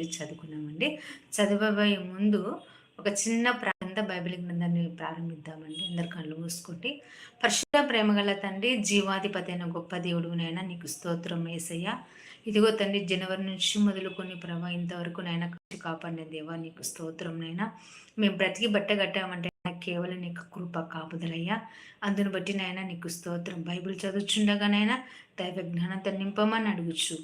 చదువుకున్నామండి. చదివబోయే ముందు ఒక చిన్న ప్రాంత బైబిల్ గ్రంథాన్ని ప్రారంభిద్దామండి. అందరు కళ్ళు మూసుకుంటే పరిశుద్ధ ప్రేమగల తండ్రి జీవాధిపతి అయిన గొప్ప దేవుడునైనా నీకు స్తోత్రం వేసయ్య ఇదిగో తండ్రి జనవరి నుంచి మొదలుకొని ప్రభా ఇంతవరకు నైనా కృషి కాపాడిన దేవా నీకు స్తోత్రంనైనా మేము బ్రతికి బట్ట కట్టామంటే కేవలం నీకు కృప కాపుదలయ్యా. అందును బట్టి నైనా నీకు స్తోత్రం. బైబిల్ చదువుచుండగానైనా దైవ జ్ఞానంతో నింపమని అడుగుచు.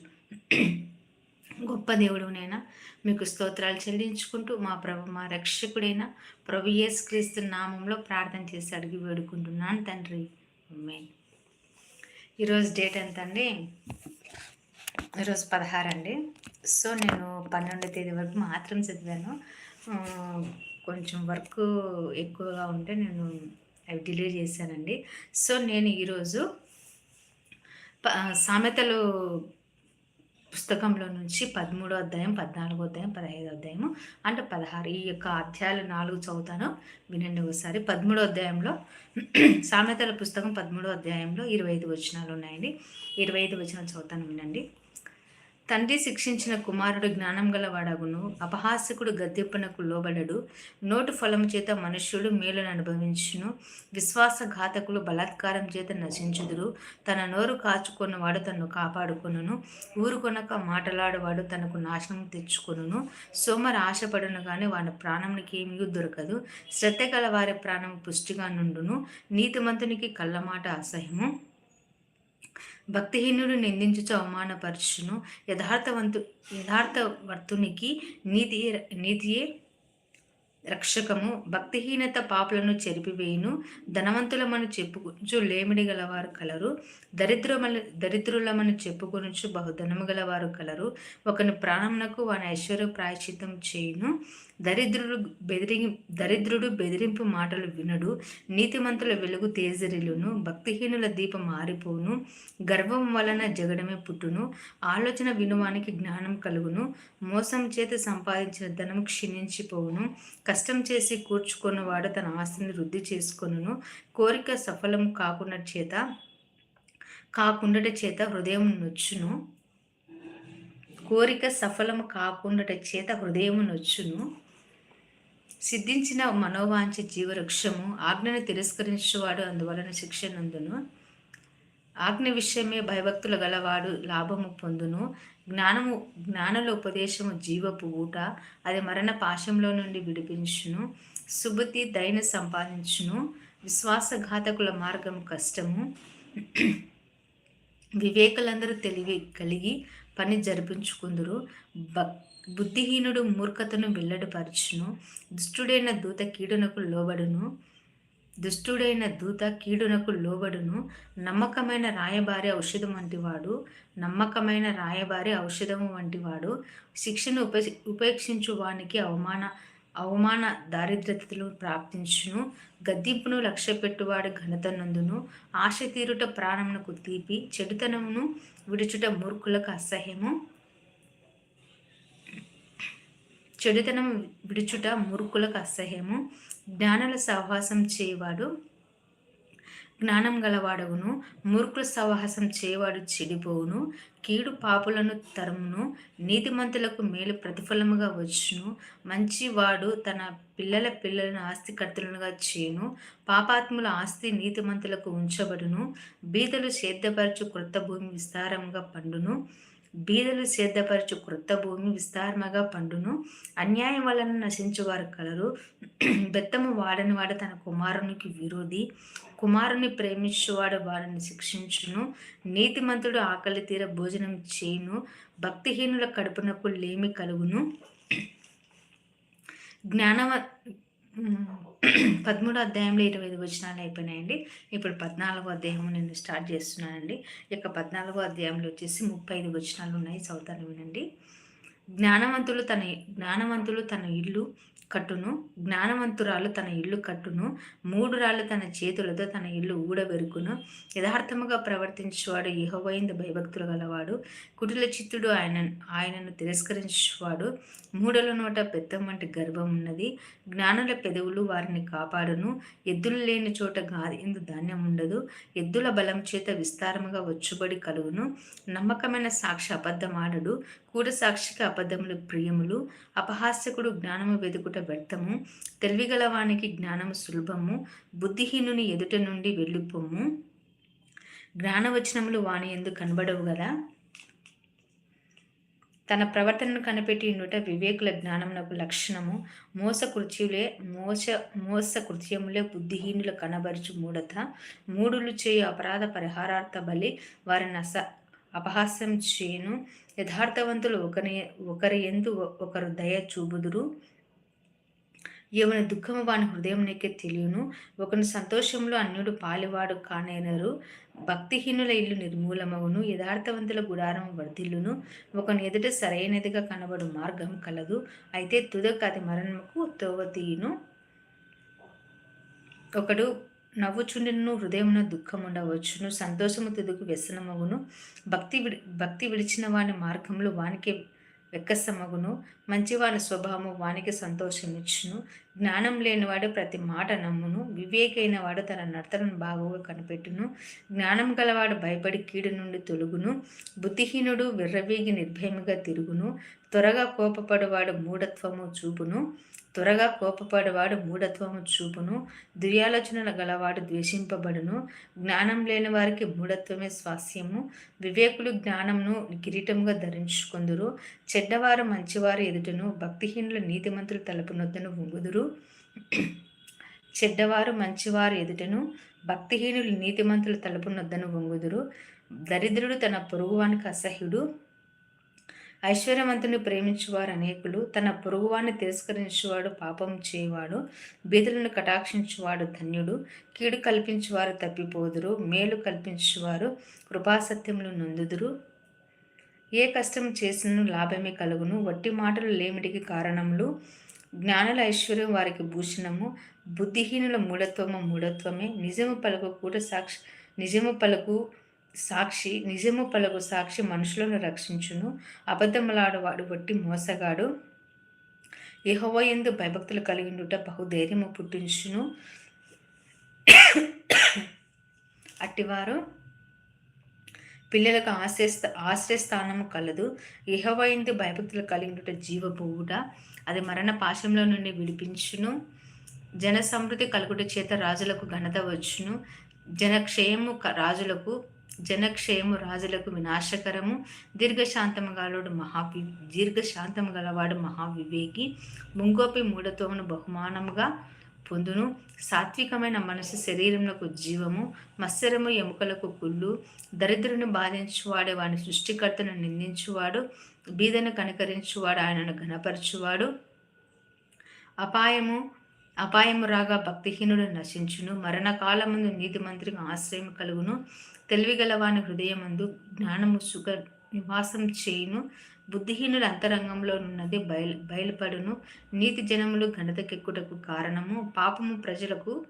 గొప్ప దేవుడునైనా మీకు స్తోత్రాలు చెల్లించుకుంటూ మా ప్రభు మా రక్షకుడైన ప్రభు యేసు క్రీస్తు నామంలో ప్రార్థన చేసి అడిగి వేడుకుంటున్నాను తండ్రి. మెయిన్ ఈరోజు డేట్ ఎంత అండి ఈరోజు పదహారు అండి. సో నేను పన్నెండో తేదీ వరకు మాత్రం చదివాను. కొంచెం వర్క్ ఎక్కువగా ఉంటే నేను అవి డిలీట్ చేశానండి. సో నేను ఈరోజు సామెతలు పుస్తకంలో నుంచి పదమూడో అధ్యాయం పద్నాలుగో అధ్యాయం పదహైదో అధ్యాయము అంటే పదహారు. ఈ యొక్క అధ్యాయాలు నాలుగు చదువుతాను వినండి ఒకసారి. పదమూడో అధ్యాయంలో సామెతల పుస్తకం పదమూడో అధ్యాయంలో ఇరవై ఐదు వచనాలు ఉన్నాయండి. ఇరవై ఐదు వచనాలు చదువుతాను వినండి. తండ్రి శిక్షించిన కుమారుడు జ్ఞానం గలవాడగును. అపహాసకుడు గద్దెప్పునకు లోబడడు. నోటు ఫలము చేత మనుష్యుడు మేలును అనుభవించును. విశ్వాసఘాతకులు బలాత్కారం చేత నశించుదురు. తన నోరు కాచుకున్నవాడు తను కాపాడుకొనును. ఊరుకొనక మాటలాడవాడు తనకు నాశనం తెచ్చుకును సోమరు ఆశపడును కానీ వాని ప్రాణంకి ఏమీ దొరకదు. శ్రద్ధ గల వారి ప్రాణం పుష్టిగా నుండును. నీతిమంతునికి కళ్ళమాట అసహ్యము. భక్తిహీనుడు నిందించుచు అవమానపరచును యథార్థవంతు యథార్థవర్తునికి నీతి నీతియే రక్షకము. భక్తిహీనత పాపలను చెరిపివేయును. ధనవంతులమని చెప్పుకొనుచు లేమిడి గలవారు కలరు. దరిద్రమని దరిద్రులమని చెప్పుకొనుచు బహుధనము గలవారు కలరు. ఒకని ప్రాణమునకు వాని ఐశ్వర్య ప్రాయశ్చితం చేయును. దరిద్రుడు బెదిరి దరిద్రుడు బెదిరింపు మాటలు వినడు. నీతిమంతుల వెలుగు తేజరిలును భక్తిహీనుల దీపం మారిపోను గర్వం వలన జగడమే పుట్టును. ఆలోచన వినువానికి జ్ఞానం కలుగును. మోసం చేత సంపాదించిన ధనం క్షీణించిపోవును. కష్టం చేసి కూర్చుకున్నవాడు తన ఆస్తిని వృద్ధి చేసుకొనును. కోరిక సఫలం కాకుండా చేత కాకుండా చేత హృదయం నొచ్చును. కోరిక సఫలం కాకుండా చేత హృదయం నొచ్చును. సిద్ధించిన మనోవాంఛ జీవవృక్షము ఆజ్ఞను తిరస్కరించువాడు అందువలన శిక్ష నందును. ఆజ్ఞ విషయమే భయభక్తులు గలవాడు లాభము పొందును. జ్ఞానము జ్ఞానుల ఉపదేశము జీవపు ఊట అది మరణ పాశంలో నుండి విడిపించును. సుబుద్ధి దైన సంపాదించును. విశ్వాసఘాతకుల మార్గం కష్టము. వివేకులందరూ తెలివి కలిగి పని జరిపించుకుందరు. భక్ బుద్ధిహీనుడు మూర్ఖతను వెల్లడిపరచును. దుష్టుడైన దూత కీడునకు లోబడును. దుష్టుడైన దూత కీడునకు లోబడును. నమ్మకమైన రాయబారి ఔషధం వంటివాడు. నమ్మకమైన రాయబారి ఔషధము వంటివాడు. శిక్షను ఉప ఉపేక్షించు వానికి అవమాన అవమాన దారిద్రతలు ప్రాప్తించును. గద్దింపును లక్ష్య పెట్టువాడు ఘనత నందును. ఆశ తీరుట ప్రాణమునకు తీపి. చెడుతనమును విడుచుట మూర్ఖులకు అసహ్యము. చెడుతనం విడుచుట మురుకులకు అసహ్యము. జ్ఞానుల సహవాసం చేయవాడు జ్ఞానం గలవాడవును మూర్ఖుల సహవాసం చేయవాడు చెడిపోవును. కీడు పాపులను తరమును. నీతిమంతులకు మేలు ప్రతిఫలముగా వచ్చును. మంచివాడు తన పిల్లల పిల్లలను ఆస్తికర్తలుగా చేయును. పాపాత్ముల ఆస్తి నీతిమంతులకు ఉంచబడును. బీదలు సేద్యపరచు క్రొత్త భూమి విస్తారంగా పండును. బీదలు సేద్దపరచు క్రొత్త భూమి విస్తారముగా పండును. అన్యాయం వలన నశించువారు కలరు. బెత్తము వాడని వాడు తన కుమారునికి విరోధి. కుమారుని ప్రేమించువాడు వారిని శిక్షించును. నీతిమంతుడు ఆకలి తీర భోజనం చేయును. భక్తిహీనుల కడుపునకు లేమి కలుగును. జ్ఞానవ పదమూడో అధ్యాయంలో ఇరవై ఐదు వచనాలు అయిపోయినాయండి. ఇప్పుడు పద్నాలుగో అధ్యాయం నేను స్టార్ట్ చేస్తున్నానండి. ఇక పద్నాలుగో అధ్యాయంలో వచ్చేసి ముప్పై ఐదు వచనాలు ఉన్నాయి. చదువుతాను వినండి. జ్ఞానవంతులు తన జ్ఞానవంతులు తన ఇల్లు కట్టును జ్ఞానవంతురాలు తన ఇల్లు కట్టును మూడు రాళ్ళు తన చేతులతో తన ఇల్లు ఊడబెరుకును. యథార్థముగా ప్రవర్తించేవాడు ఇహవైంద భయభక్తులు గలవాడు. కుటిల చిత్తుడు ఆయన ఆయనను తిరస్కరించేవాడు. మూడల నోట పెద్దం వంటి గర్భం ఉన్నది. జ్ఞానుల పెదవులు వారిని కాపాడును. ఎద్దులు లేని చోట గాది ఎందు ధాన్యం ఉండదు. ఎద్దుల బలం చేత విస్తారముగా వచ్చుబడి కలుగును. నమ్మకమైన సాక్షి అబద్ధమాడడు. కూడ సాక్షికి అబద్ధములు ప్రియములు అపహాస్యకుడు జ్ఞానము వెతుకుట వ్యర్థము తెలివిగలవానికి జ్ఞానము సులభము బుద్ధిహీనుని ఎదుట నుండి వెళ్ళిపోము. జ్ఞానవచనములు వాని ఎందుకు కనబడవు కదా తన ప్రవర్తనను కనిపెట్టి ఉండుట వివేకుల జ్ఞానమునకు లక్షణము మోస కృత్యులే మోస మోస కృత్యములే బుద్ధిహీనుల కనబరుచు మూడత మూడులు చేయు అపరాధ పరిహారార్థ బలి వారిని అస అపహాస్యం చేయను. యథార్థవంతులు ఒకరి ఒకరి ఎందు ఒకరు దయ చూపుదురు. ఎవని దుఃఖము వాని హృదయం నీకే తెలియను. ఒకని సంతోషంలో అన్యుడు పాలివాడు కానేనరు. భక్తిహీనుల ఇల్లు నిర్మూలమవును యథార్థవంతుల గుడారం వర్ధిల్లును. ఒకని ఎదుట సరైనదిగా కనబడు మార్గం కలదు. అయితే తుదకు అది మరణముకు తోవతీయును ఒకడు నవ్వుచుండిను హృదయమున దుఃఖముండవచ్చును. సంతోషము తుదుకు వ్యసనమగును. భక్తి విడి భక్తి విడిచిన వాని మార్గంలో వానికే వెక్కసమగును. మంచివాని స్వభావము వానికి సంతోషమిచ్చును. జ్ఞానం లేనివాడు ప్రతి మాట నమ్మును. వివేకైన వాడు తన నర్తనను బాగుగా కనిపెట్టును. జ్ఞానం గలవాడు భయపడి కీడు నుండి తొలుగును. బుద్ధిహీనుడు విర్రవీగి నిర్భయముగా తిరుగును. త్వరగా కోపపడేవాడు మూఢత్వము చూపును. త్వరగా కోపపడేవాడు మూఢత్వము చూపును. దుర్యాలోచనలు గలవాడు ద్వేషింపబడును. జ్ఞానం లేని వారికి మూఢత్వమే స్వాస్యము. వివేకులు జ్ఞానంను కిరీటంగా ధరించుకుందురు. చెడ్డవారు మంచివారు ఎదుటను. భక్తిహీనులు నీతిమంతులు తలుపునొద్దను ఉంగుదురు చెడ్డవారు మంచివారు ఎదుటను భక్తిహీనులు నీతిమంతులు తలుపునొద్దను వంగుదురు. దరిద్రుడు తన పొరుగువానికి అసహ్యుడు. ఐశ్వర్యవంతుని ప్రేమించువారు అనేకులు. తన పొరుగువాన్ని తిరస్కరించువాడు పాపం చేయవాడు. బీదులను కటాక్షించువాడు ధన్యుడు. కీడు కల్పించువారు తప్పిపోదురు. మేలు కల్పించువారు కృపాసత్యములు నొందుదురు. ఏ కష్టం చేసినను లాభమే కలుగును. వట్టి మాటలు లేమిటికి కారణములు? జ్ఞానుల ఐశ్వర్యం వారికి భూషణము. బుద్ధిహీనుల మూఢత్వము మూఢత్వమే. నిజము పలుకు కూడా సాక్షి నిజము పలుకు సాక్షి నిజము పలుకు సాక్షి మనుషులను రక్షించును. అబద్ధములాడువాడు వట్టి మోసగాడు. యహోవ ఎందు భయభక్తులు కలిగిండుట బహుధైర్యము పుట్టించును. అట్టివారు పిల్లలకు ఆశ్రయస్థ ఆశ్రయస్థానము కలదు. యహోవ ఎందు భయభక్తులు కలిగిండుట జీవబోవుట అది మరణ పాశంలో నుండి విడిపించును. జన సమృద్ధి కలుగుట చేత రాజులకు ఘనత వచ్చును. జనక్షయము రాజులకు జనక్షేము రాజులకు వినాశకరము. దీర్ఘశాంతము గలవాడు మహావి దీర్ఘశాంతము గలవాడు మహావివేకి. ముంగోపి మూఢత్వమును బహుమానముగా పొందును. సాత్వికమైన మనసు శరీరములకు జీవము మత్సరము ఎముకలకు కుళ్ళు దరిద్రుని బాధించువాడే వాని సృష్టికర్తను నిందించువాడు బీదను కనికరించువాడు ఆయనను ఘనపరచువాడు. అపాయము అపాయము రాగా భక్తిహీనుడు నశించును. మరణకాలముందు నీతి మంత్రికి ఆశ్రయం కలుగును. తెలివిగలవాని హృదయమందు జ్ఞానము సుఖ నివాసం చేయును. బుద్ధిహీనుల అంతరంగంలో ఉన్నది బయలు బయలుపడును. నీతి జనములు ఘనతకెక్కుటకు కారణము. పాపము ప్రజలకు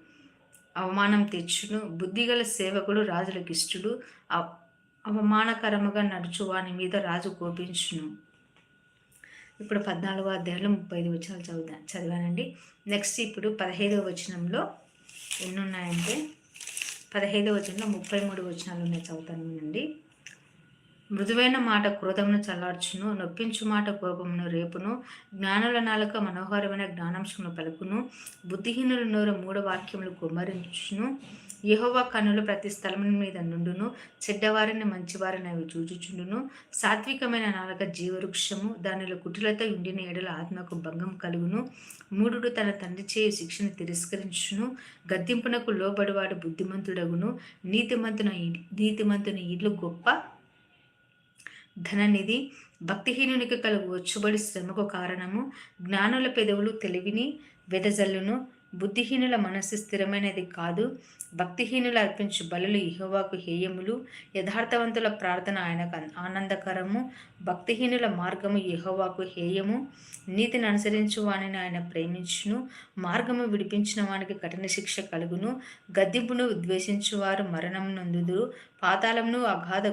అవమానం తెచ్చును. బుద్ధిగల సేవకుడు రాజులకు ఇష్టుడు అవమానకరముగా నడుచు వాని మీద రాజు కోపించును. ఇప్పుడు పద్నాలుగో అధ్యాయంలో ముప్పై ఐదు వచనాలు చదువుదా చదివానండి. నెక్స్ట్ ఇప్పుడు పదహైదవ వచనంలో ఎన్ని ఉన్నాయంటే పదహైదవ వచనంలో ముప్పై మూడు వచనాలు ఉన్నాయి చదువుతాను మృదువైన మాట క్రోధమును చల్లార్చును నొప్పించు మాట కోపమును రేపును జ్ఞానుల నాలుక మనోహరమైన జ్ఞానాంశమును పలుకును బుద్ధిహీనుల నోరు మూడు వాక్యములు కుమరించును యహోవా కనులు ప్రతి స్థలం మీద నుండును చెడ్డవారిని మంచివారిని అవి చూచుచుండును. సాత్వికమైన నాలుక జీవవృక్షము దానిలో కుటులతో ఉండిన ఎడల ఆత్మకు భంగం కలుగును. మూడుడు తన తండ్రి చేయి శిక్షను తిరస్కరించును. గద్దింపునకు లోబడివాడు బుద్ధిమంతుడగును. నీతిమంతున నీతిమంతుని ఇల్లు గొప్ప ధననిధి భక్తిహీనునికి కలుగు వచ్చుబడి శ్రమకు కారణము జ్ఞానుల పెదవులు తెలివిని వెదజల్లును బుద్ధిహీనుల మనస్సు స్థిరమైనది కాదు భక్తిహీనులు అర్పించు బలులు ఇహోవాకు హేయములు యథార్థవంతుల ప్రార్థన ఆయనకు ఆనందకరము భక్తిహీనుల మార్గము యహోవాకు హేయము నీతిని అనుసరించు వానిని ఆయన ప్రేమించును మార్గము విడిపించిన వానికి కఠిన శిక్ష కలుగును గద్దింపును ఉద్వేషించువారు మరణం నందుదురు పాతాళమును అగాధ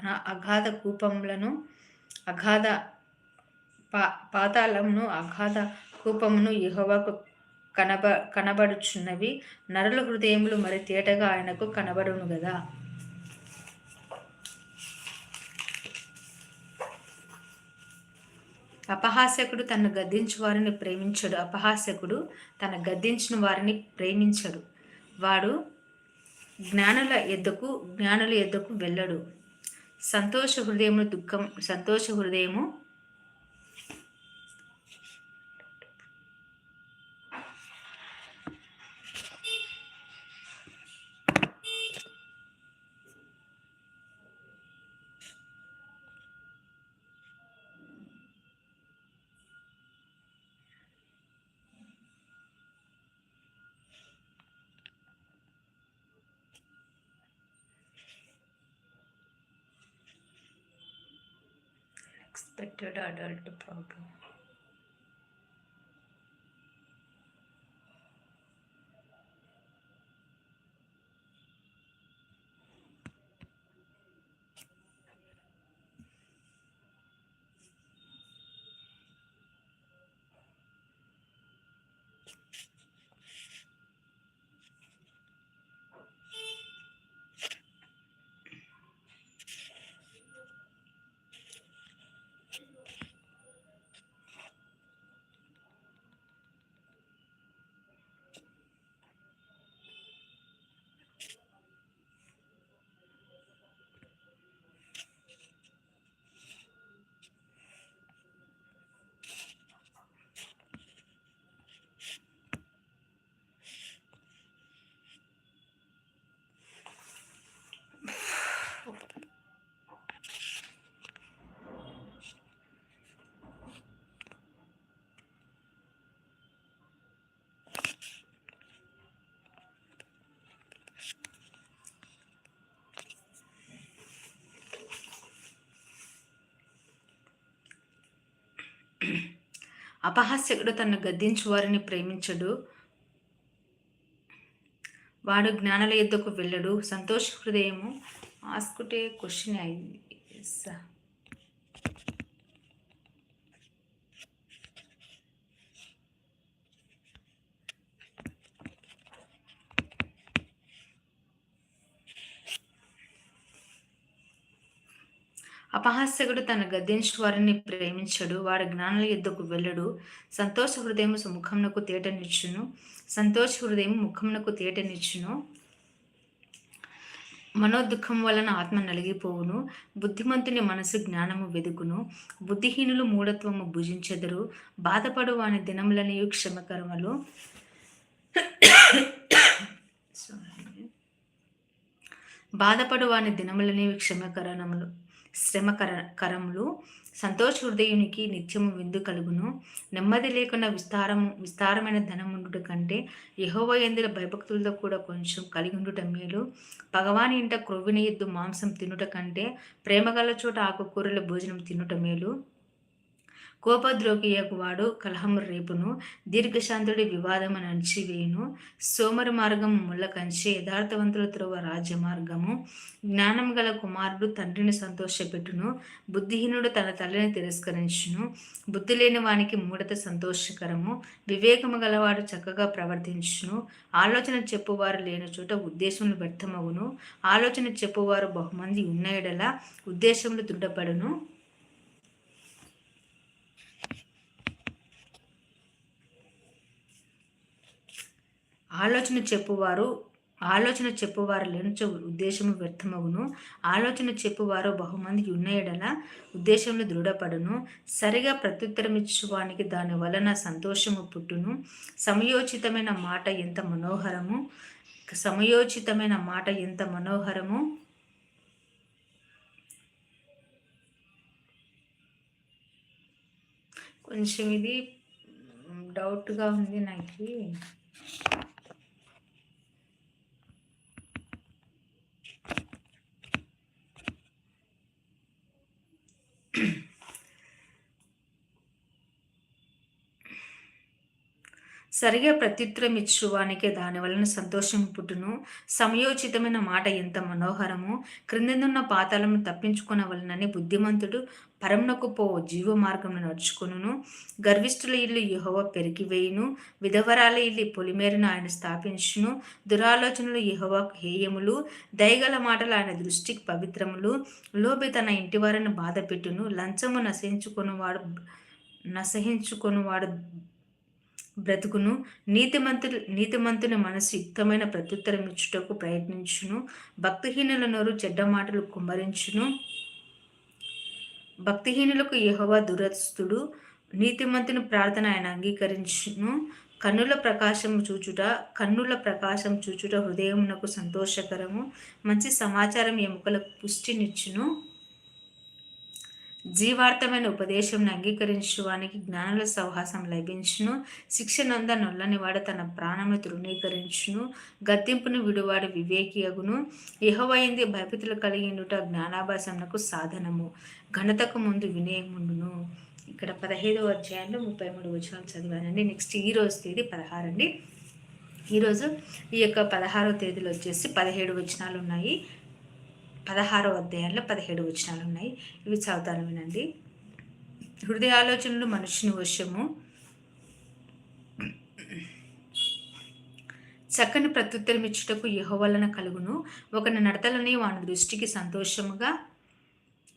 అగాధ కూపములను అగాధ పా పాతాళమును అగాధ కూపమును యహోవాకు కనబ కనబడుచున్నవి. నరుల హృదయములు మరి తేటగా ఆయనకు కనబడును కదా అపహాస్యకుడు తను గద్దించు వారిని ప్రేమించడు. అపహాస్యకుడు తన గద్దించిన వారిని ప్రేమించడు. వాడు జ్ఞానుల ఎద్దకు జ్ఞానుల ఎద్దకు వెళ్ళడు. సంతోష హృదయము దుఃఖం సంతోష హృదయము expected adult problem. అపహాస్యకుడు తను గద్దించు వారిని ప్రేమించడు. వాడు జ్ఞానాల యుద్ధకు వెళ్ళడు. సంతోష హృదయము ఆస్కుటే క్వశ్చన్ అయింది. అపహాస్యకుడు తన గద్దించు వారిని ప్రేమించడు. వాడి జ్ఞానుల యుద్ధకు వెళ్ళడు. సంతోష హృదయం ముఖమునకు తేటనిచ్చును. సంతోష హృదయం ముఖమునకు తేటనిచ్చును. మనోదుఖం వలన ఆత్మ నలిగిపోవును. బుద్ధిమంతుని మనసు జ్ఞానము వెదుకును బుద్ధిహీనులు మూఢత్వము భుజించెదరు. బాధపడు వాని దినములనియు క్షమకరములు. బాధపడు వాని దినములనియు క్షమకరణములు. శ్రమకర కరములు సంతోష హృదయునికి నిత్యము విందు కలుగును. నెమ్మది లేకుండా విస్తారము విస్తారమైన ధనముండుట కంటే యహోవ ఎందుల భయభక్తులతో కూడా కొంచెం కలిగి ఉండుట మేలు. భగవాని ఇంట క్రొవ్విన ఎద్దు మాంసం తినుట కంటే ప్రేమగల చోట ఆకుకూరల భోజనం తినుట మేలు. కోపద్రోగియకు వాడు కలహము రేపును దీర్ఘశాంతుడి వివాదము నడిచివేయును సోమర మార్గము ముళ్ళ కంచి యథార్థవంతుల త్రోవ రాజ్య మార్గము. జ్ఞానం గల కుమారుడు తండ్రిని సంతోషపెట్టును. బుద్ధిహీనుడు తన తల్లిని తిరస్కరించును. బుద్ధి లేని వానికి మూడత సంతోషకరము. వివేకము గలవాడు చక్కగా ప్రవర్తించును. ఆలోచన చెప్పువారు లేని చోట ఉద్దేశములు వ్యర్థమవును ఆలోచన చెప్పువారు బహుమంది ఉన్నయడలా ఉద్దేశములు దృఢపడును ఆలోచన చెప్పువారు ఆలోచన చెప్పువారు లేనిచో ఉద్దేశము వ్యర్థమగును. ఆలోచన చెప్పువారు బహుమంది ఉన్నయడల ఉద్దేశంలో దృఢపడును. సరిగా ప్రత్యుత్తరం ఇచ్చువానికి దాని వలన సంతోషము పుట్టును. సమయోచితమైన మాట ఎంత మనోహరము. సమయోచితమైన మాట ఎంత మనోహరము. కొంచెం ఇది డౌట్గా ఉంది నాకు. సరిగా ప్రత్యుత్తరం ఇచ్చువానికే దాని వలన సంతోషం పుట్టును. సమయోచితమైన మాట ఎంత మనోహరము క్రిందనున్న పాతాలను తప్పించుకునవలనని బుద్ధిమంతుడు పరమునకు పో జీవ మార్గం నడుచుకును గర్విష్ఠుల ఇల్లు యహోవ పెరిగివేయును. విధవరాల ఇల్లు పొలిమేరను ఆయన స్థాపించును. దురాలోచనలు యుహవ హేయములు. దయగల మాటలు ఆయన దృష్టికి పవిత్రములు. లోబి తన ఇంటివారిని బాధ పెట్టును లంచము నశించుకుని నసహించుకునివాడు బ్రతుకును. నీతిమంతులు నీతిమంతుని మనసు యుక్తమైన ప్రత్యుత్తరం ఇచ్చుటకు ప్రయత్నించును. భక్తిహీనుల నోరు చెడ్డ మాటలు కుమ్మరించును. భక్తిహీనులకు యహోవా దురస్తుడు నీతిమంతుని ప్రార్థన ఆయన అంగీకరించును. కన్నుల ప్రకాశం చూచుట కన్నుల ప్రకాశం చూచుట హృదయమునకు సంతోషకరము. మంచి సమాచారం ఎముకలకు పుష్టినిచ్చును. జీవార్థమైన ఉపదేశం అంగీకరించువానికి జ్ఞానుల సౌహాసం లభించును. శిక్ష నొంద నొల్లనివాడు తన ప్రాణమును తృణీకరించును. గద్దింపును విడువాడు వివేకియగును. ఇహవైంది భయపితులు కలిగినట జ్ఞానాభాసమునకు సాధనము. ఘనతకు ముందు వినయముండును. ఇక్కడ పదహైదవ అధ్యాయంలో ముప్పై మూడు వచనాలు చదివానండి. నెక్స్ట్ ఈ రోజు తేదీ పదహారు అండి. ఈరోజు ఈ యొక్క పదహారో తేదీలో వచ్చేసి పదిహేడు వచనాలు ఉన్నాయి పదహారో అధ్యాయంలో పదిహేడు వచనాలు ఉన్నాయి. ఇవి చదువుతాను వినండి హృదయ ఆలోచనలు మనుషుని వశము. చక్కని ప్రత్యుత్తరం ఇచ్చుటకు యహోవలన కలుగును. ఒకని నడతలని వాని దృష్టికి సంతోషముగా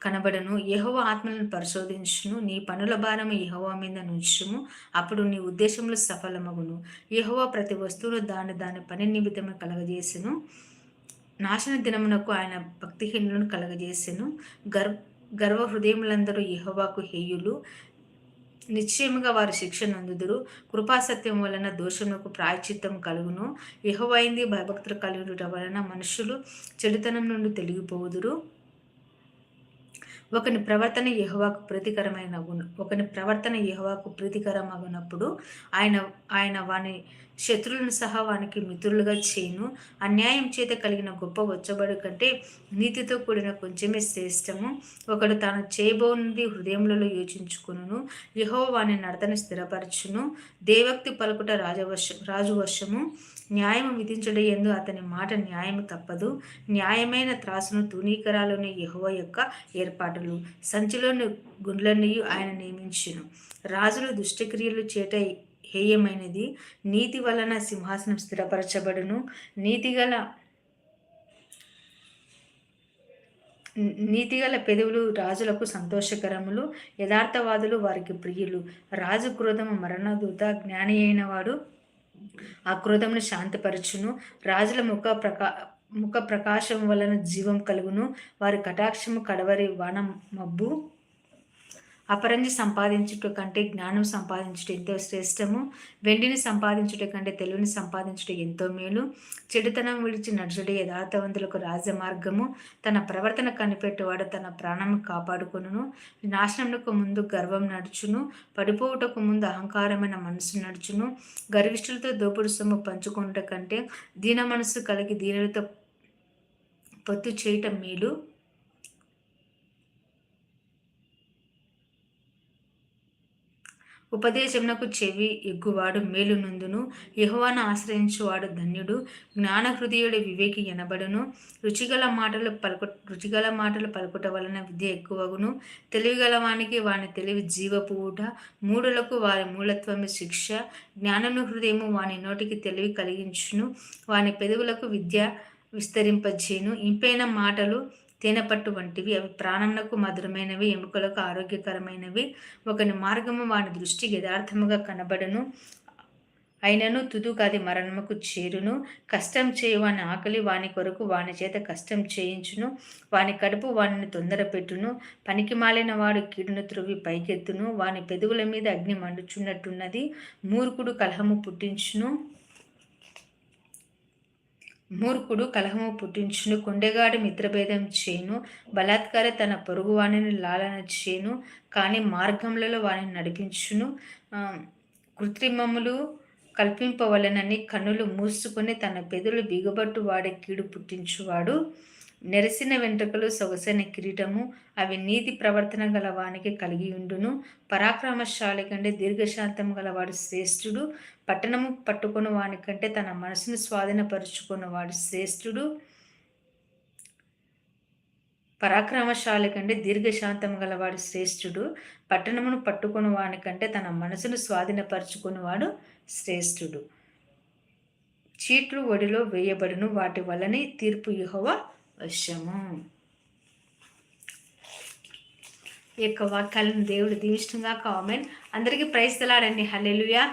కనబడను. యహోవ ఆత్మలను పరిశోధించును. నీ పనుల భారము యహోవ మీద నుంచుము. అప్పుడు నీ ఉద్దేశంలో సఫలమగును. యహోవ ప్రతి వస్తువును దాని దాని పని నిమిత్తమే కలగజేసును. నాశన దినమునకు ఆయన భక్తిహీనులను కలగజేసెను. గర్ గర్వ హృదయములందరూ యహోవాకు హేయులు. నిశ్చయముగా వారు శిక్ష నందుదురు. కృపాసత్యం వలన దోషములకు ప్రాయచిత్తం కలుగును. యహోవైంది భయభక్తులు కలుగుట వలన మనుషులు చెడుతనం నుండి తెలిగిపోవుదురు ఒకని ప్రవర్తన యహోవాకు ప్రీతికరమైన ఒకని ప్రవర్తన యహోవాకు ప్రీతికరమగునప్పుడు ఆయన ఆయన వాని శత్రువులను సహా వానికి మిత్రులుగా చేయను. అన్యాయం చేత కలిగిన గొప్ప వచ్చబడు కంటే నీతితో కూడిన కొంచెమే శ్రేష్టము. ఒకడు తాను చేయబోనుంది హృదయంలో యోచించుకును యహో వాని నడతను స్థిరపరచును. దేవక్తి పలుకుట రాజవశ రాజువశము. న్యాయము విధించడం ఎందు అతని మాట న్యాయము తప్పదు. న్యాయమైన త్రాసును తూనీకరాలోని యహోవ యొక్క ఏర్పాటులు. సంచిలోని గుండ్లన్నీ ఆయన నియమించును. రాజులు దుష్టక్రియలు చేట హేయమైనది. నీతి వలన సింహాసనం స్థిరపరచబడును. నీతిగల నీతిగల పెదవులు రాజులకు సంతోషకరములు. యథార్థవాదులు వారికి ప్రియులు. రాజు క్రోధము మరణదూత జ్ఞాని అయిన వాడు ఆ క్రోధమును శాంతిపరచును. రాజుల ముఖ ప్రకా ముఖ ప్రకాశం వలన జీవం కలుగును. వారి కటాక్షము కడవరి వన మబ్బు అపరంజి సంపాదించుట కంటే జ్ఞానం సంపాదించుట ఎంతో శ్రేష్టము. వెండిని సంపాదించుట కంటే తెలుగుని సంపాదించుట ఎంతో మేలు. చెడుతనం విడిచి నడుచుట యథార్థవంతులకు రాజమార్గము. తన ప్రవర్తన కనిపెట్టేవాడు తన ప్రాణము కాపాడుకును నాశనమునకు ముందు గర్వం నడుచును. పడిపోవుటకు ముందు అహంకారమైన మనసు నడుచును. గర్విష్ఠులతో దోపుడు సొమ్ము పంచుకున్నట కంటే దీన మనసు కలిగి దీనులతో పొత్తు చేయటం మేలు. ఉపదేశమునకు చెవి ఎగ్గువాడు మేలు నందును యహోవాను ఆశ్రయించువాడు ధన్యుడు. జ్ఞాన హృదయుడు వివేకి ఎనబడును. రుచిగల మాటలు పలుకు రుచిగల మాటలు పలుకుట వలన విద్య ఎక్కువగును. తెలివిగల వానికి వాని తెలివి జీవపువుట. మూడులకు వారి మూలత్వము శిక్ష. జ్ఞానము హృదయము వాని నోటికి తెలివి కలిగించును. వాని పెదవులకు విద్య విస్తరింపజేను ఇంపైన మాటలు తేనెపట్టు వంటివి అవి ప్రాణంకు మధురమైనవి ఎముకలకు ఆరోగ్యకరమైనవి. ఒకని మార్గము వాని దృష్టి యథార్థముగా కనబడను అయినను తుదుకు అది మరణముకు చేరును. కష్టం చేయి వాని ఆకలి వాని కొరకు వాని చేత కష్టం చేయించును. వాని కడుపు వానిని తొందర పెట్టును. పనికి మాలిన వాడు కీడును త్రువి పైకెత్తును. వాని పెదవుల మీద అగ్ని మండుచున్నట్టున్నది. మూర్ఖుడు కలహము పుట్టించును. మూర్ఖుడు కలహము పుట్టించును కొండెగాడి మిత్రభేదం చేను బలాత్కార తన పొరుగు వాణిని లాలన చేను కానీ మార్గములలో వాణిని నడిపించును. కృత్రిమములు కల్పింపవలనని కన్నులు మూసుకొని తన పెదవులు బిగబట్టు వాడే కీడు పుట్టించువాడు. నెరసిన వెంట్రుకలు సొగసైన కిరీటము అవి నీతి ప్రవర్తన గల వానికి కలిగి ఉండును. పరాక్రమశాలి కంటే దీర్ఘశాంతం గలవాడు శ్రేష్ఠుడు. పట్టణము పట్టుకుని వానికంటే తన మనసును స్వాధీనపరుచుకున్నవాడు శ్రేష్ఠుడు. పరాక్రమశాలి కంటే దీర్ఘశాంతం గలవాడు శ్రేష్ఠుడు. పట్టణమును పట్టుకుని వానికంటే తన మనసును స్వాధీనపరుచుకున్నవాడు శ్రేష్ఠుడు. చీట్లు ఒడిలో వేయబడును. వాటి వలనే తీర్పు యుహవ వశము ఈ యొక్క వాక్యాలను దేవుడు దీవిష్టంగా కామెంట్. అందరికీ ప్రైజ్ తెలాడండి. హల్లెలుయా.